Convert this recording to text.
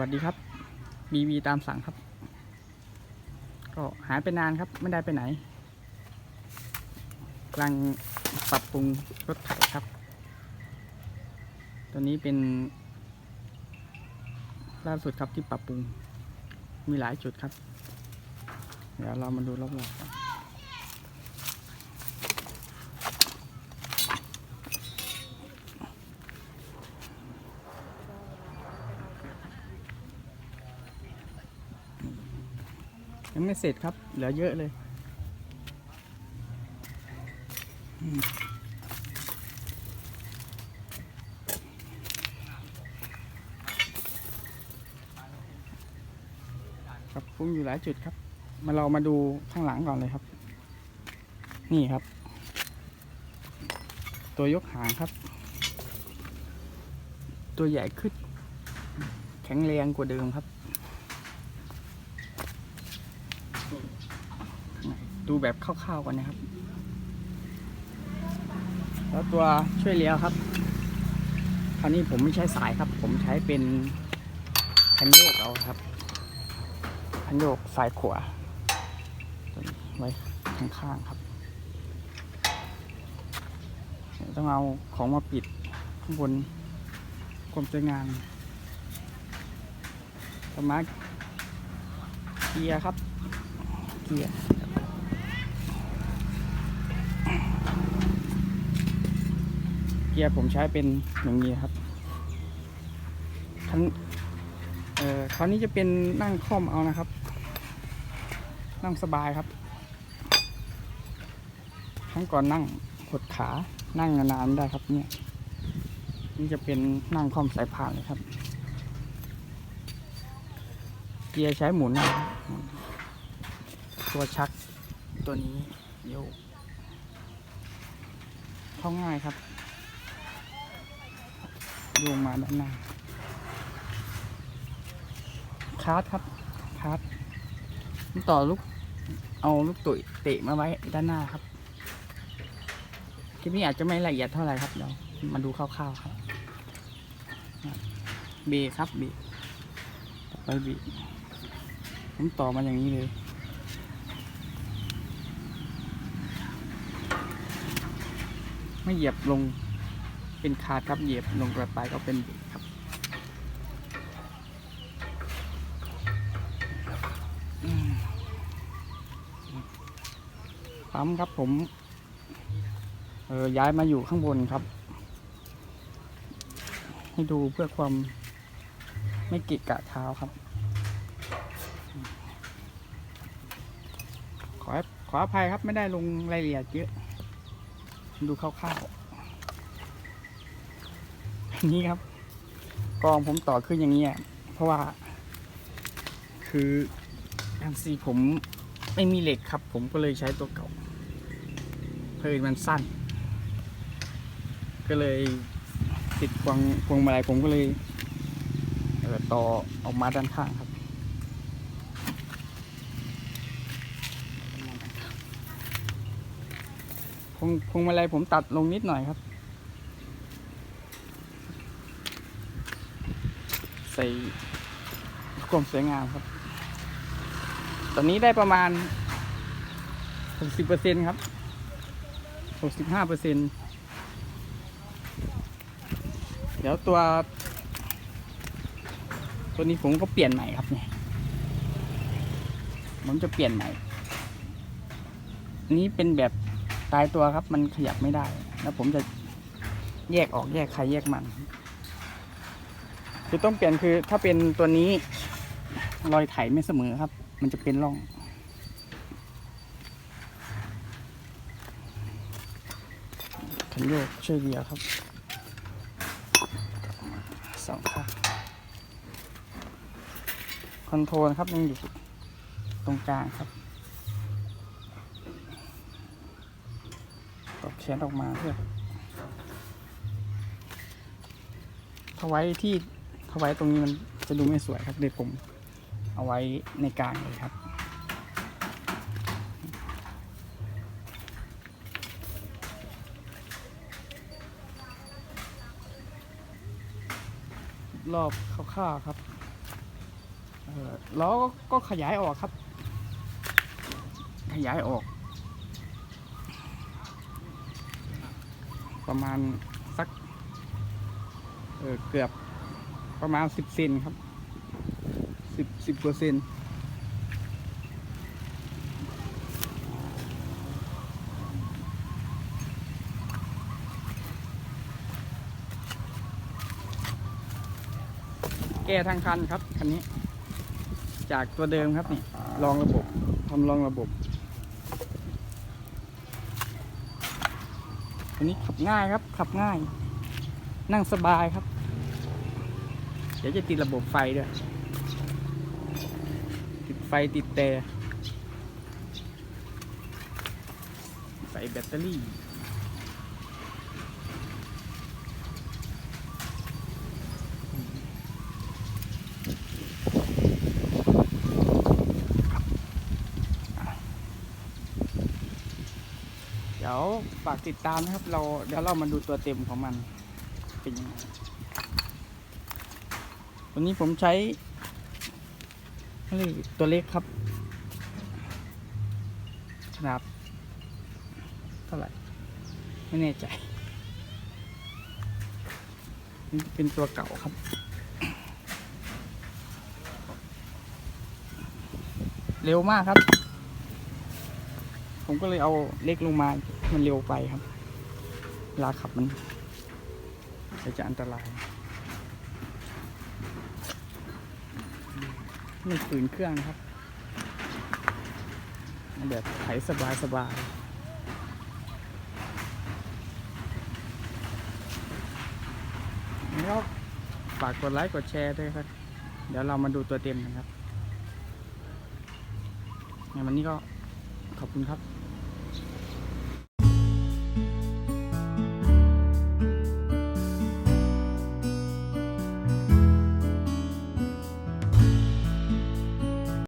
วัสดีครับบีบีตามสั่งครับ ก็หายไปนานครับ ไม่ได้ไปไหนกำลังปรับปรุงรถไถครับ ตัวนี้เป็น ล่าสุดครับที่ปรับปรุงมีหลายจุดครับ เดี๋ยวเรามาดูรอบๆ ยังไม่เสร็จครับ เหลือเยอะเลยอืมปรับปรุงอยู่หลายจุดครับ มาเรามาดูข้างหลังก่อนเลยครับ นี่ครับ ตัวยกหางครับ ตัวใหญ่ขึ้น แข็งแรงกว่าเดิมครับ ดูแบบคร่าวๆก่อนนะครับ แล้วตัวช่วยเลี้ยวครับ คราวนี้ผมไม่ใช้สายครับ ผมใช้เป็นคันโยกเอาครับ คันโยกสายขวานี้ไว้ข้างๆครับ ต้องเอาของมาปิดข้างบนความสวยงามต่อมาเกียร์ครับ เกียร์ เกียร์ผมใช้เป็นอย่างนี้ครับทั้งเอ่อคราวนี้จะเป็นนั่งค่อมเอานะครับ นั่งสบายครับ ครั้งก่อนนั่งหดขา นั่งนานๆได้ครับเนี่ย นี่จะเป็นนั่งค่อมสายพานเลยครับ เกียร์ใช้หมุนนะครับตัวชักตัวนี้โยกเข้าง่ายครับ โยงมาด้านหน้าคาร์ดครับคาร์ดต่อลูกเอาลูกตุ๋ยเตะมาไว้ด้านหน้าครับคลิปนี้อาจจะไม่ละเอียดเท่าไหร่ครับเดี๋ยวมาดูคร่าวๆครับเบครับเบต่อไปเบผมต่อมาอย่างนี้เลยไม่เหยียบลง เป็นคาดครับเหยียบลงกระไปก็เป็นเบรกครับปั๊มครับผมเออย้ายมาอยู่ข้างบนครับ ให้ดูเพื่อความไม่กิกะเท้าครับ ขอขออภัยครับไม่ได้ลงรายละเอียดเยอะ ดูคร่าวๆ อันนี้ครับ กองผมต่อขึ้นอย่างนี้เพราะว่า คืออันซีผมไม่มีเหล็กครับ ผมก็เลยใช้ตัวเก่าเพลินมันสั้น ก็เลยติดพวงพวงมาลัยผมก็เลยต่อออกมาด้านข้างครับพวงพวงมาลัยผมตัดลงนิดหน่อยครับ ใส่ความสวยงามครับ ตอนนี้ได้ประมาณ 60%ครับ 65%เดี๋ยวตัว ตัวนี้ผมก็เปลี่ยนใหม่ครับเนี่ยผมจะเปลี่ยนใหม่ นี้เป็นแบบตายตัวครับ มันขยับไม่ได้ แล้วผมจะแยกออกแยกใครแยกมัน คือต้องเปลี่ยนคือถ้าเป็นตัวนี้รอยไถไม่เสมอครับ มันจะเป็นร่องขันโยกช่วยเหลือครับสองข้างคอนโทรลครับยังอยู่ตรงกลางครับตอกแขนออกมาเพื่อถ้าไว้ที่ ถ้าไว้ตรงนี้มันจะดูไม่สวยครับเดี๋ยวผมเอาไว้ในกลางเลยครับ รอบคร่าวๆครับล้อก็ขยายออกครับ ขยายออก ประมาณสักเเกือบ ประมาณสิบเซนครับสิบสิบเปอร์เซนแก้ทางคันครับคันนี้ จากตัวเดิมครับนี่ลองระบบทำลองระบบอันนี้ขับง่ายครับ ขับง่าย นั่งสบายครับ ดี๋ยวจะติดระบบไฟด้วย ติดไฟติดแต่ใส่แบตเตอรี่เดี๋ยวฝากติดตามนะครับ เราเดี๋ยวเรามาดูตัวเต็มของมัน เป็นยังไง วันนี้ผมใช้อะไรตัวเล็กครับ ขนาดเท่าไหร่ ไม่แน่ใจนี่เป็นตัวเก่าครับ เร็วมากครับ ผมก็เลยเอาเล็กลงมา มันเร็วไปครับเวลาขับมันจะอันตราย ไม่ฝืนเครื่องนะครับแบบไถสบายสบายแล้วฝากกดไลค์กดแชร์ด้วยครับ เดี๋ยวเรามาดูตัวเต็มกันครับในวันนี้ก็ขอบคุณครับ